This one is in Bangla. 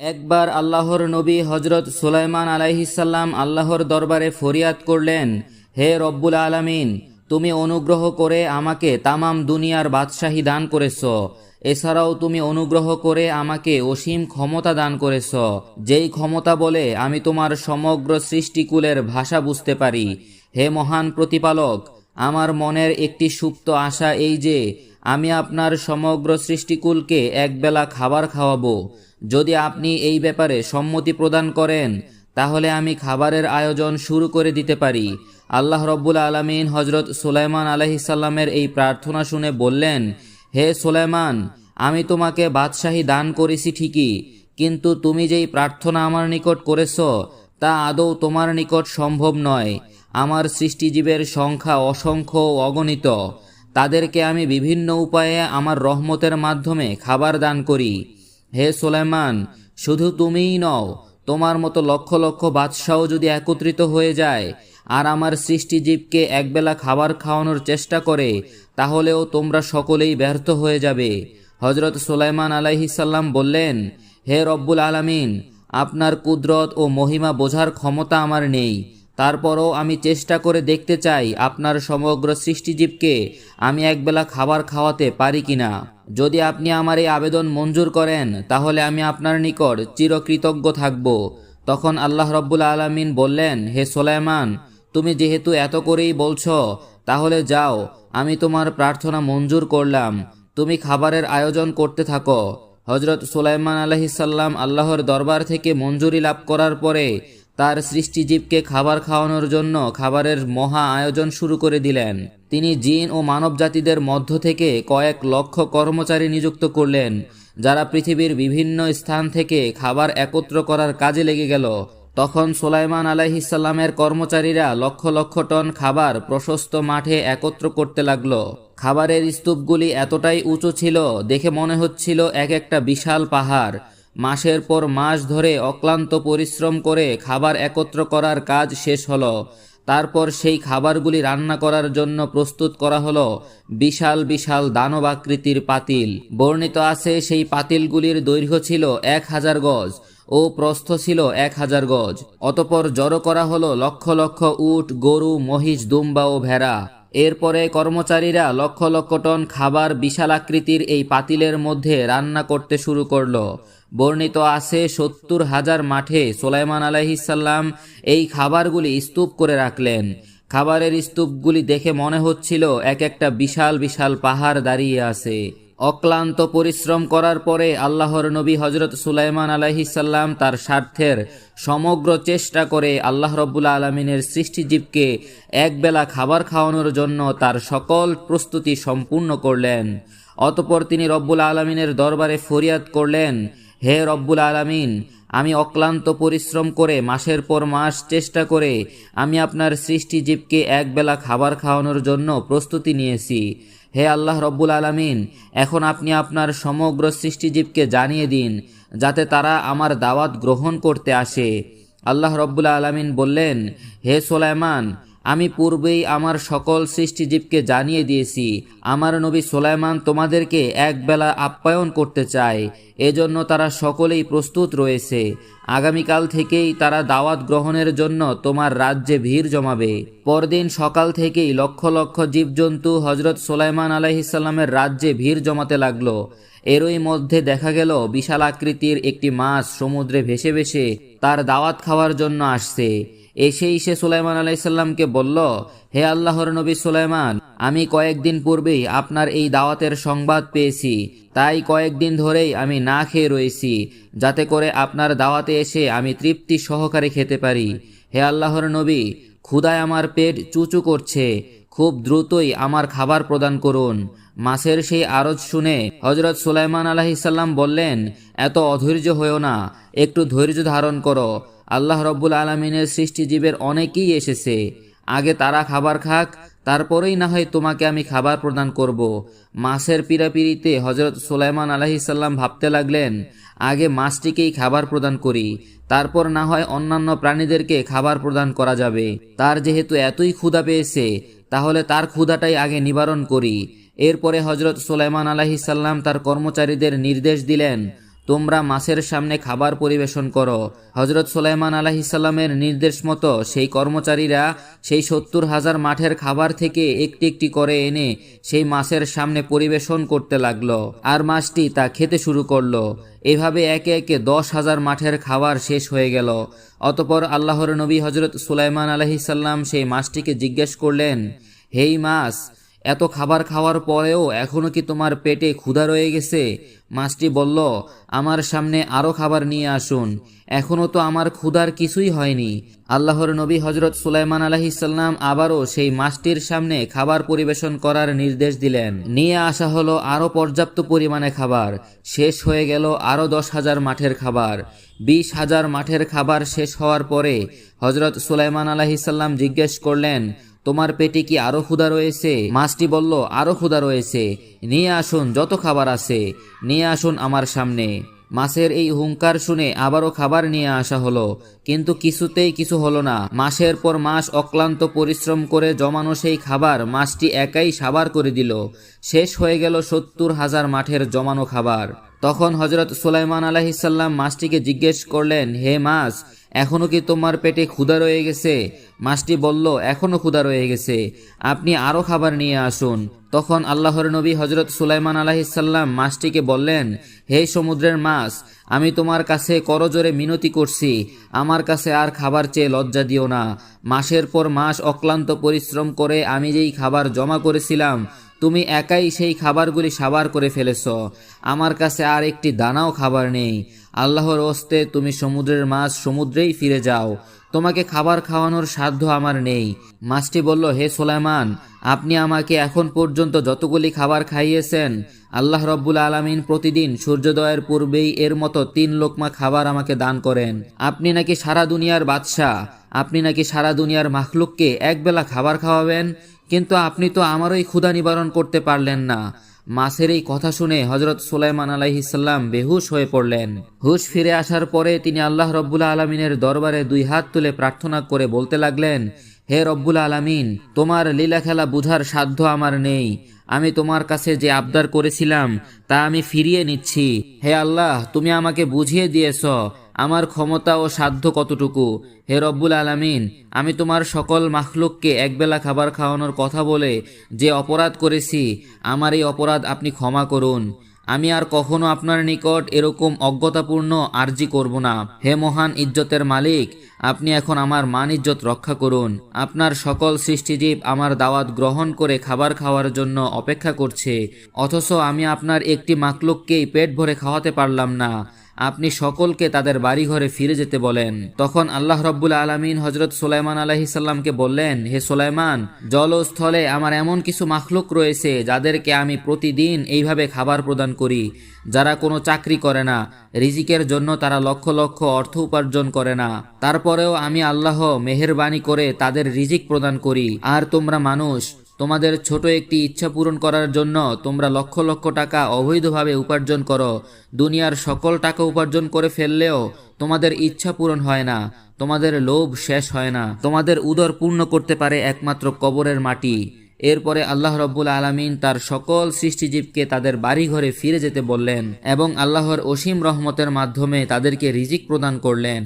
একবার আল্লাহর নবী হজরত সুলাইমান আলাইহিসাল্লাম আল্লাহর দরবারে ফরিয়াদ করলেন, হে রব্বুল আলামিন, তুমি অনুগ্রহ করে আমাকে তামাম দুনিয়ার বাদশাহী দান করেছ। এছাড়াও তুমি অনুগ্রহ করে আমাকে অসীম ক্ষমতা দান করেছ। যেই ক্ষমতা বলে আমি তোমার সমগ্র সৃষ্টিকুলের ভাষা বুঝতে পারি। হে মহান প্রতিপালক, আমার মনের একটি সুপ্ত আশা এই যে, আমি আপনার সমগ্র সৃষ্টিকুলকে একবেলা খাবার খাওয়াবো। যদি আপনি এই ব্যাপারে সম্মতি প্রদান করেন, তাহলে আমি খাবারের আয়োজন শুরু করে দিতে পারি। আল্লাহ রব্বুল আলমিন হজরত সুলাইমান আলহিসাল্লামের এই প্রার্থনা শুনে বললেন, হে সুলাইমান, আমি তোমাকে বাদশাহী দান করেছি ঠিকই, কিন্তু তুমি যেই প্রার্থনা আমার নিকট করেছ, তা আদৌ তোমার নিকট সম্ভব নয়। আমার সৃষ্টিজীবের সংখ্যা অসংখ্য অগণিত। তাদেরকে আমি বিভিন্ন উপায়ে আমার রহমতের মাধ্যমে খাবার দান করি। হে সোলাইমান, শুধু তুমিই নও, তোমার মতো লক্ষ লক্ষ বাদশাহ যদি একত্রিত হয়ে যায় আর আমার সৃষ্টিজীবকে একবেলা খাবার খাওয়ানোর চেষ্টা করে, তাহলেও তোমরা সকলেই ব্যর্থ হয়ে যাবে। হজরত সোলাইমান আলাইহিসাল্লাম বললেন, হে রব্বুল আলামিন, আপনার কুদরত ও মহিমা বোঝার ক্ষমতা আমার নেই। তারপরও আমি চেষ্টা করে দেখতে চাই আপনার সমগ্র সৃষ্টিজীবকে আমি একবেলা খাবার খাওয়াতে পারি কিনা। যদি আপনি আমার এই আবেদন মঞ্জুর করেন, তাহলে আমি আপনার নিকট চিরকৃতজ্ঞ থাকব। তখন আল্লাহ রব্বুল আলমিন বললেন, হে সোলাইমান, তুমি যেহেতু এত করেই বলছ, তাহলে যাও, আমি তোমার প্রার্থনা মঞ্জুর করলাম। তুমি খাবারের আয়োজন করতে থাকো। হজরত সোলাইমান আলহিসাল্লাম আল্লাহর দরবার থেকে মঞ্জুরি লাভ করার পরে তার সৃষ্টিজীবকে খাবার খাওয়ানোর জন্য খাবারের মহা আয়োজন শুরু করে দিলেন। তিনি জিন ও মানব জাতিদের মধ্য থেকে কয়েক লক্ষ কর্মচারী নিযুক্ত করলেন, যারা পৃথিবীর বিভিন্ন স্থান থেকে খাবার একত্র করার কাজে লেগে গেল। তখন সোলাইমান আলাইহিসাল্লামের কর্মচারীরা লক্ষ লক্ষ টন খাবার প্রশস্ত মাঠে একত্র করতে লাগল। খাবারের স্তূপগুলি এতটাই উঁচু ছিল, দেখে মনে হচ্ছিল এক একটা বিশাল পাহাড়। মাসের পর মাস ধরে অক্লান্ত পরিশ্রম করে খাবার একত্র করার কাজ শেষ হলো। তারপর সেই খাবারগুলি রান্না করার জন্য প্রস্তুত করা হলো বিশাল বিশাল দানব আকৃতির পাতিল। বর্ণিত আছে সেই পাতিলগুলির দৈর্ঘ্য ছিল এক হাজার গজ ও প্রস্থ ছিল এক হাজার গজ। অতপর জড়ো করা হলো লক্ষ লক্ষ উট, গরু, মহিষ, দুম্বা ও ভেড়া। এরপরে কর্মচারীরা লক্ষ লক্ষ টন খাবার বিশাল আকৃতির এই পাতিলের মধ্যে রান্না করতে শুরু করল। বর্ণিত আছে সত্তর হাজার মাঠে সোলাইমান আলাইহিসাল্লাম এই খাবারগুলি স্তূপ করে রাখলেন। খাবারের স্তূপগুলি দেখে মনে হচ্ছিল এক একটা বিশাল বিশাল পাহাড় দাঁড়িয়ে আছে। অক্লান্ত পরিশ্রম করার পরে আল্লাহর নবী হজরত সুলাইমান আলাইহিসাল্লাম তার স্বার্থের সমগ্র চেষ্টা করে আল্লাহ রব্বুল আলমিনের সৃষ্টিজীবকে একবেলা খাবার খাওয়ানোর জন্য তার সকল প্রস্তুতি সম্পূর্ণ করলেন। অতপর তিনি রব্বুল আলমিনের দরবারে ফরিয়াদ করলেন হে রব্বুল আলামিন, আমি অক্লান্ত পরিশ্রম করে মাসের পর মাস চেষ্টা করে আমি আপনার সৃষ্টি সৃষ্টিজীবকে একবেলা খাবার খাওয়ানোর জন্য প্রস্তুতি নিয়েছি। হে আল্লাহ রব্বুল আলামিন, এখন আপনি আপনার সমগ্র সৃষ্টিজীবকে জানিয়ে দিন, যাতে তারা আমার দাওয়াত গ্রহণ করতে আসে। আল্লাহ রব্বুল আলামিন বললেন, হে সোলাইমান আমি পূর্বেই আমার সকল সৃষ্টিজীবকে জানিয়ে দিয়েছি। আমার নবী সোলাইমান তোমাদেরকে একবেলা আপ্যায়ন করতে চায়। এজন্য তারা সকলেই প্রস্তুত রয়েছে। আগামীকাল থেকেই তারা দাওয়াত গ্রহণের জন্য তোমার রাজ্যে ভিড় জমাবে। পরদিন সকাল থেকেই লক্ষ লক্ষ জীবজন্তু হজরত সোলাইমান আলাইহিসাল্লামের রাজ্যে ভিড় জমাতে লাগল। এরই মধ্যে দেখা গেল, বিশাল আকৃতির একটি মাছ সমুদ্রে ভেসে ভেসে তার দাওয়াত খাওয়ার জন্য আসছে। এসেই সে সুলাইমান আলাইসাল্লামকে বলল, হে আল্লাহর নবী সুলাইমান, আমি কয়েকদিন পূর্বেই আপনার এই দাওয়াতের সংবাদ পেয়েছি। তাই কয়েকদিন ধরেই আমি না খেয়ে রয়েছি, যাতে করে আপনার দাওয়াতে এসে আমি তৃপ্তি সহকারে খেতে পারি। হে আল্লাহর নবী ক্ষুদায় আমার পেট চুচু করছে, খুব দ্রুতই আমার খাবার প্রদান করুন। মাসের সেই আরজ শুনে হজরত সুলাইমান আলাহিসাল্লাম বললেন, এত অধৈর্য হয়েও না, একটু ধৈর্য ধারণ করো। আল্লাহ রব্বুল আলমিনের সৃষ্টিজীবের অনেকেই এসেছে। আগে তারা খাবার খাক, তারপরেই না হয় তোমাকে আমি খাবার প্রদান করব। মাছের পিড়াপিড়িতে হজরত সোলাইমান আলাহিসাল্লাম ভাবতে লাগলেন, আগে মাছটিকেই খাবার প্রদান করি, তারপর না হয় অন্যান্য প্রাণীদেরকে খাবার প্রদান করা যাবে। তার যেহেতু এতই ক্ষুধা পেয়েছে, তাহলে তার ক্ষুধাটাই আগে নিবারণ করি। এরপরে হজরত সোলাইমান আলাহিসাল্লাম তার কর্মচারীদের নির্দেশ দিলেন তোমরা মাছের সামনে খাবার পরিবেশন করো। হজরত সোলাইমান আলাহিসাল্লামের নির্দেশ মতো সেই কর্মচারীরা সেই সত্তর হাজার মাঠের খাবার থেকে একটি একটি করে এনে সেই মাছের সামনে পরিবেশন করতে লাগল আর মাছটি তা খেতে শুরু করল। এভাবে একে একে দশ হাজার মাঠের খাবার শেষ হয়ে গেল। অতপর আল্লাহর নবী হজরত সুলাইমান আলহিসাল্লাম সেই মাছটিকে জিজ্ঞেস করলেন, হেই মাছ এত খাবার খাওয়ার পরেও এখনও কি তোমার পেটে ক্ষুধা রয়ে গেছে? মাছটি বলল, আমার সামনে আরও খাবার নিয়ে আসুন। এখনও তো আমার ক্ষুধার কিছুই হয়নি। আল্লাহর নবী হজরত সুলাইমান আলাহিসাল্লাম আবারও সেই মাছটির সামনে খাবার পরিবেশন করার নির্দেশ দিলেন। নিয়ে আসা হলো আরও পর্যাপ্ত পরিমাণে খাবার। শেষ হয়ে গেল আরও দশ হাজার মাঠের খাবার। বিশ হাজার মাঠের খাবার শেষ হওয়ার পরে হজরত সুলাইমান আলাহিসাল্লাম জিজ্ঞেস করলেন তোমার পেটে কি আরও ক্ষুধা রয়েছে? মাছটি বলল, আরও ক্ষুধা রয়েছে। নিয়ে আসুন, যত খাবার আছে। নিয়ে আসুন আমার সামনে। মাছের এই হুঙ্কার শুনে আবারও খাবার নিয়ে আসা হলো। কিন্তু কিছুতেই কিছু হলো না। মাসের পর মাস অক্লান্ত পরিশ্রম করে জমানো সেই খাবার মাছটি একাই সাবার করে দিল। শেষ হয়ে গেল সত্তর হাজার মাঠের জমানো খাবার। তখন হজরত সুলাইমান আলাহিসাল্লাম মাছটিকে জিজ্ঞেস করলেন, হে মাছ, এখনও কি তোমার পেটে ক্ষুধা রয়ে গেছে? মাছটি বলল, এখনও ক্ষুদা রয়ে গেছে। আপনি আরও খাবার নিয়ে আসুন। তখন আল্লাহর নবী হজরত সুলাইমান আলাহিসাল্লাম মাছটিকে বললেন, হে সমুদ্রের মাছ, আমি তোমার কাছে করজোরে মিনতি করছি। আমার কাছে আর খাবার চেয়ে লজ্জা দিও না। মাসের পর মাস অক্লান্ত পরিশ্রম করে আমি যেই খাবার জমা করেছিলাম, তুমি একাই সেই খাবারগুলি সাবার করে ফেলেছ। আমার কাছে আর একটি দানাও খাবার নেই। আল্লাহর ওস্তে তুমি সমুদ্রের মাছ সমুদ্রেই ফিরে যাও। তোমাকে খাবার খাওয়ানোর সাধ্য আমার নেই। মাছটি বলল, হে সোলাইমান, আপনি আমাকে এখন পর্যন্ত যতগুলি খাবার খাইয়েছেন, আল্লাহ রব্বুল আলমিন প্রতিদিন সূর্যোদয়ের পূর্বেই এর মতো তিন লোকমা খাবার আমাকে দান করেন। আপনি নাকি সারা দুনিয়ার বাদশাহ, আপনি নাকি সারা দুনিয়ার মাখলুককে একবেলা খাবার খাওয়াবেন, কিন্তু আপনি তো আমারই ক্ষুধা নিবারণ করতে পারলেন না। মাছের এই কথা শুনে হজরত সুলাইমান আলাইহিসাল্লাম বেহুশ হয়ে পড়লেন। হুশ ফিরে আসার পরে তিনি আল্লাহ রব্বুল্লা আলমিনের দরবারে দুই হাত তুলে প্রার্থনা করে বলতে লাগলেন, হে রব্বুল আলামিন, তোমার লীলা খেলা বুঝার সাধ্য আমার নেই। আমি তোমার কাছে যে আবদার করেছিলাম, তা আমি ফিরিয়ে নিচ্ছি। হে আল্লাহ, তুমি আমাকে বুঝিয়ে দিয়েছ। আমার ক্ষমতা ও সাধ্য কতটুকু? হে রব্বুল আলামিন, আমি তোমার সকল মাখলুককে একবেলা খাবার খাওয়ানোর কথা বলে যে অপরাধ করেছি, আমার এই অপরাধ আপনি ক্ষমা করুন। আমি আর কখনো আপনার নিকট এরকম অজ্ঞতাপূর্ণ আর্জি করব না। হে মহান ইজ্জতের মালিক, আপনি এখন আমার মান ইজ্জত রক্ষা করুন। আপনার সকল সৃষ্টিজীব আমার দাওয়াত গ্রহণ করে খাবার খাওয়ার জন্য অপেক্ষা করছে, অথচ আমি আপনার একটি মাকলুককেই পেট ভরে খাওয়াতে পারলাম না। আপনি সকলকে তাদের বাড়িঘরে ফিরে যেতে বলেন। তখন আল্লাহ রব্বুল আলমিন হজরত সোলাইমান আলাহিসাল্লামকে বললেন, হে সোলাইমান জল ও আমার এমন কিছু মাখলুক রয়েছে যাদেরকে আমি প্রতিদিন এইভাবে খাবার প্রদান করি। যারা কোনো চাকরি করে না, রিজিকের জন্য তারা লক্ষ লক্ষ অর্থ উপার্জন করে না। তারপরেও আমি আল্লাহ মেহেরবানি করে তাদের রিজিক প্রদান করি। আর তোমরা মানুষ তোমাদের ছোট একটি ইচ্ছা পূরণ করার জন্য তোমরা লক্ষ লক্ষ টাকা অবৈধভাবে উপার্জন করো। দুনিয়ার সকল টাকা উপার্জন করে ফেললেও তোমাদের ইচ্ছা পূরণ হয় না, তোমাদের লোভ শেষ হয় না। তোমাদের উদর পূর্ণ করতে পারে একমাত্র কবরের মাটি। এরপরে আল্লাহ রব্বুল আলমিন তার সকল সৃষ্টিজীবকে তাদের বাড়ি ঘরে ফিরে যেতে বললেন এবং আল্লাহর অসীম রহমতের মাধ্যমে তাদেরকে রিজিক প্রদান করলেন।